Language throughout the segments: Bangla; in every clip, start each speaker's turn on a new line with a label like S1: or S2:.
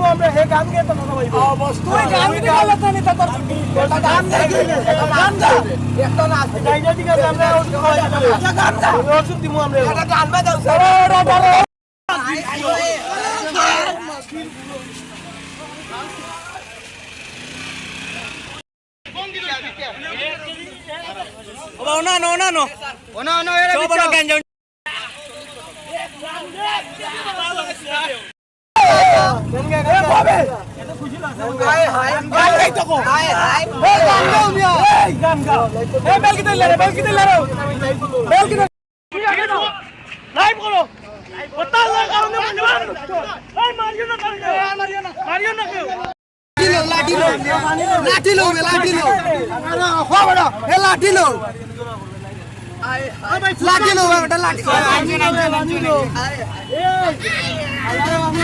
S1: বলব
S2: তুই গান দিবি বলে তো নি তো তোর
S1: এটা গান দেখি এটা গান দা একটা না আছে। ঠিক আছে আমরা
S2: এটা গান দা
S1: ওষুধ দিমু আমরা
S2: এটা গান বাজাও
S1: ওনা নো না নো ওনা ওনা এর ভিতর গঞ্জন লাইভ করো ওটা লা না কেউ
S2: লাঠি লো লাঠি লো। লাঠি লো এ লাঠি লো লাঠি লো এটা লাঠি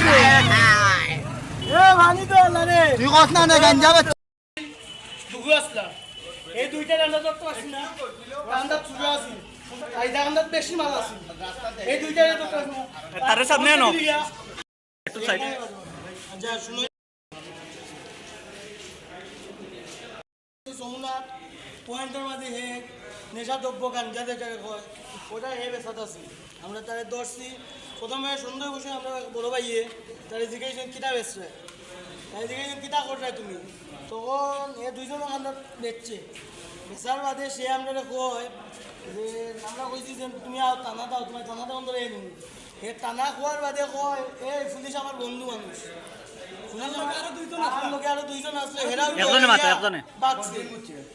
S1: এ ভানি তো লারে
S2: তুই কস না না গান যাবে
S1: দুগু আসলা এই দুইটা রান্না করতে পারছি না রান্না চুরা আছে এই রান্নাত বেশি মাল আছে এই দুইটা তো
S3: তারে সামনে আনো।
S1: একটু সাইড আচ্ছা শুনো যমুনাত পয়েন্টের মাঝে হে, নেশা দ্রব্য গাঞ্জা যেটাকে কয় ওটা হে বেসাত আছে আমরা তারে ধরছি প্রথমে সুন্দর বসে আমরা বড় ভাইয়ে, তারে জিজ্ঞাসা কিতা বেসছে তাই জিজ্ঞাসা কিতা করছে তুমি? তখন এ দুইজন আমরা বেচছে। বেচার বাদে সে আমরা কয় যে, আমরা কইছি যে, তুমি আর টানা দাও, তোমার টানা দাও ধরে হে টানা খোয়ার বাদে কয়, এই পুলিশ আমার বন্ধু মানুষ।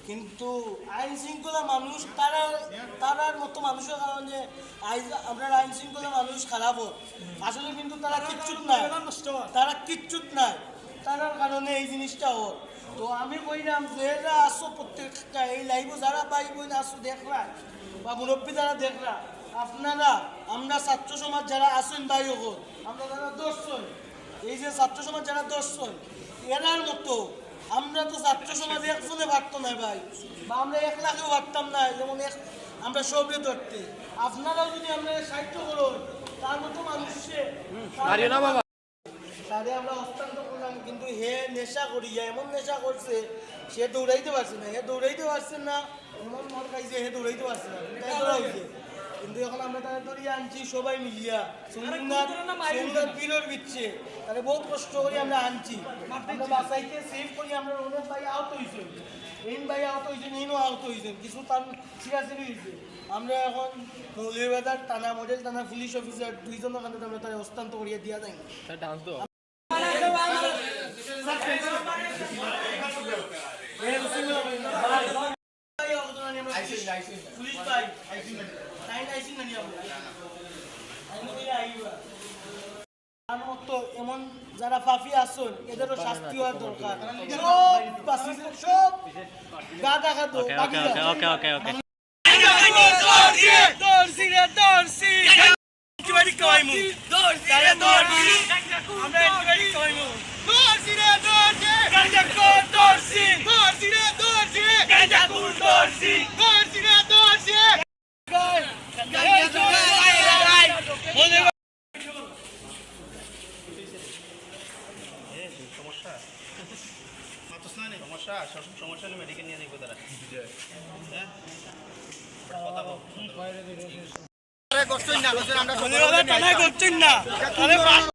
S1: কিন্তু আইন শৃঙ্খলা মানুষ, তারা, তারার মতো মানুষের কারণে আপনার আইন শৃঙ্খলা মানুষ খারাপ আসলে কিন্তু তারা কিচ্ছুত নাই তারা কিচ্ছুত নাই তারার কারণে এই জিনিসটা হোক। তো আমি কইলাম যারা আসো প্রত্যেকটা, এই লাইভ যারা পাই বই আসো দেখরা বা মুরব্বী যারা দেখরা আপনারা, আমরা ছাত্র সমাজ যারা আসেন ভাই হোক আমরা যারা দর্শন এই যে ছাত্র সমাজ যারা দর্শন এরার মতো। আমরা তো ছাত্র সমাজে একজনে পারতো না ভাই। বা আমরা এক লাখেও পারতাম না যেমন এক আমরা সবরে ধরতে। আপনারাও যদি আমরা সাহায্য করুন তার মতো মানুষে তারে আমরা হস্তান্তর করলাম কিন্তু হে নেশা করিয়া এমন নেশা করছে সে দৌড়াইতে পারছে না। হে দৌড়াইতে পারছে না এমন মদ খাইছে হে দৌড়াইতে পারছে না। হয়েছে কিন্তু এখন আমরা তারা ধরিয়ে আনছি সবাই মিলিয়া। বিচ্ছে তাহলে বহুত কষ্ট করে আমরা আনছি। আমরা বাসাইতে সেভ করি আমরা অনেক ভাই আহত হয়েছে এইন ভাই আহত হয়েছে এইনও আহত হয়েছে কিছু তার সিরিয়াসলি হয়েছে আমরা এখন থানা মডেল থানা পুলিশ অফিসার দুইজনের কাছে আমরা তারা হস্তান্তর করিয়ে দিয়া যাই। পুলিশ ভাই টাইম আইসি না নিয়ে আমার মতো এমন যারা পাফি আসুন এদেরও শাস্তি হওয়ার দরকার। সব গা দেখা তো
S3: ওকে ওকে ওকে ওকে
S4: সমস্যা হলে মেডিকেল নিয়ে দেখব তারা।
S1: ধন্যবাদ টানা করছেন না তাহলে মৌলিবাজারের